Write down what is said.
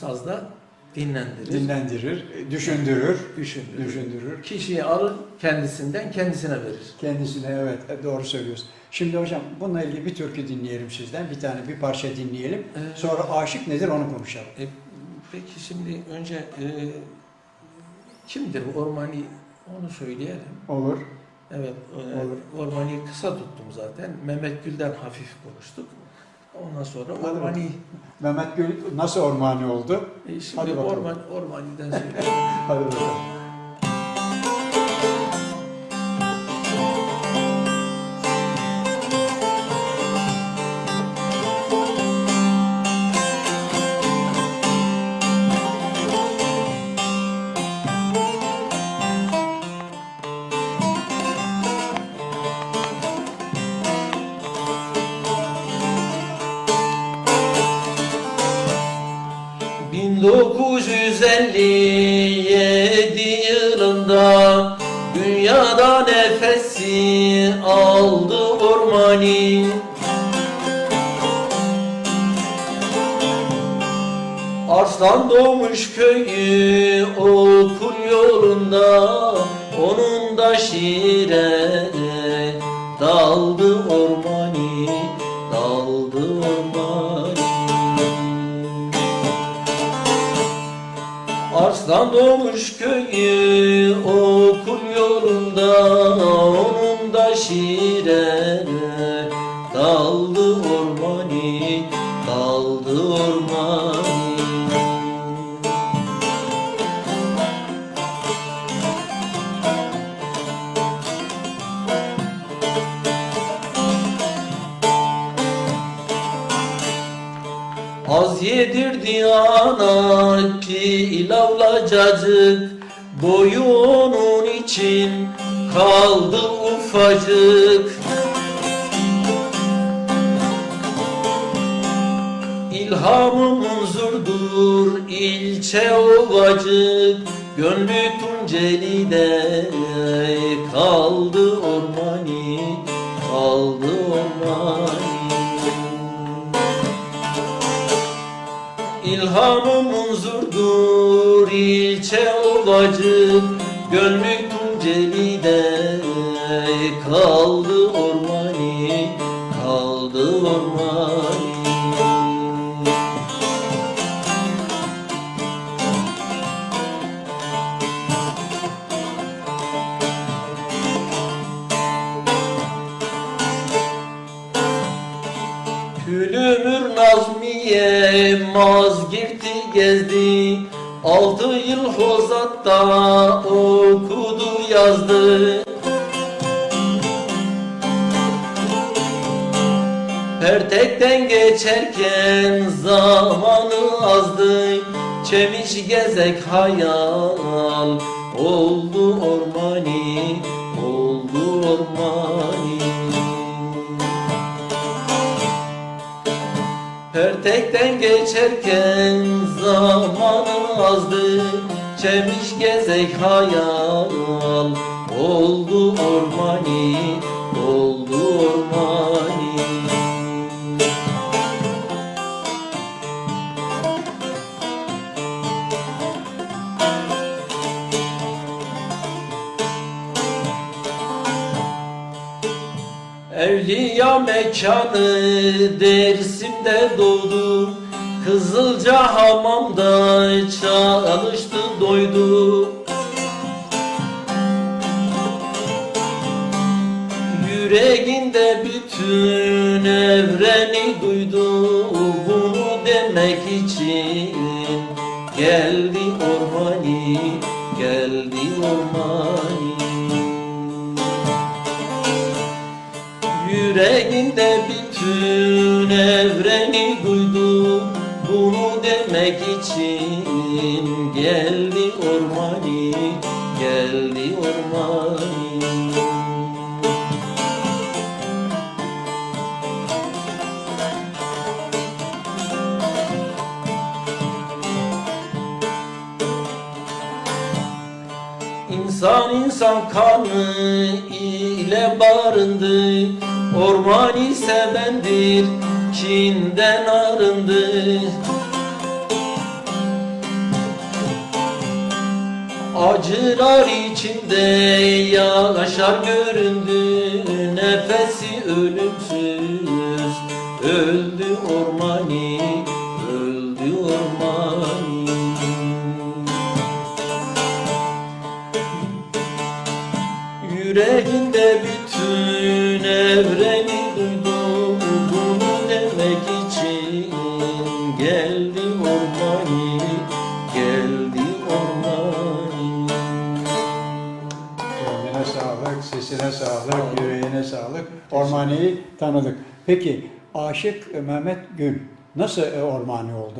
sazda dinlendirir, dinlendirir, düşündürür, düşündürür. düşündürür. Kişiyi alır kendisinden kendisine verir. Kendisine evet e, doğru söylüyorsun. Şimdi hocam bununla ilgili bir türkü dinleyelim sizden. Bir tane bir parça dinleyelim. Ee, Sonra aşık nedir onu konuşalım. E, peki şimdi önce e, kimdir bu Ormani onu söyleyelim. Olur. Evet, e, Olur. Ormani'yi kısa tuttum zaten. Mehmet Gül'den hafif konuştuk. Ondan sonra Hadi Ormani, Mehmet Gül nasıl ormani oldu? e, şimdi Hadi bakalım. Orman, Ormani'den söyleyelim. Hadi bakalım. ...1957 yılında... ...dünyada nefesi aldı Ormani... Arslan doğmuş köyü okul yolunda Onun da şiire daldı ormani Daldı Arslan doğmuş köyü okul yolunda Onun da şiire Az yedirdi ana pilavla cacık Boyu onun için kaldı ufacık. İlhamım huzurdur ilçe ovacık Gönlü Tunceli'de kaldı ormani İlhamım huzurdur ilçe ovacık Gönlü Tunceli'de kaldı ormani Kaldı ormani Nazmiye Mazgirt'i gezdi. Altı yıl Hozat'ta okudu yazdı. Pertek'ten geçerken zamanı azdı. Çemiş gezek hayal oldu ormani Oldu ormani Pertek'ten geçerken zamanı azdı. Çemiş gezek hayal Oldu ormani, Evliya mekanı Dersim'de doğdu. Kızılca hamamda çalıştı doydu. Yüreğinde bütün evreni duydu. Bunu demek için geldi ormani Geldi ormani Yüreğinde bütün evreni duydu Bunu demek için geldi ormani Geldi ormani. İnsan insan kanı ile barındı Orman ise bendir Kinden arındı Acılar içinde yaşar göründü Nefesi ölümsüz. Öldü ormanı sesine sağlık, yüreğine sağlık. Ormani'yi tanıdık. Peki Aşık Mehmet Gül nasıl e, Ormani oldu?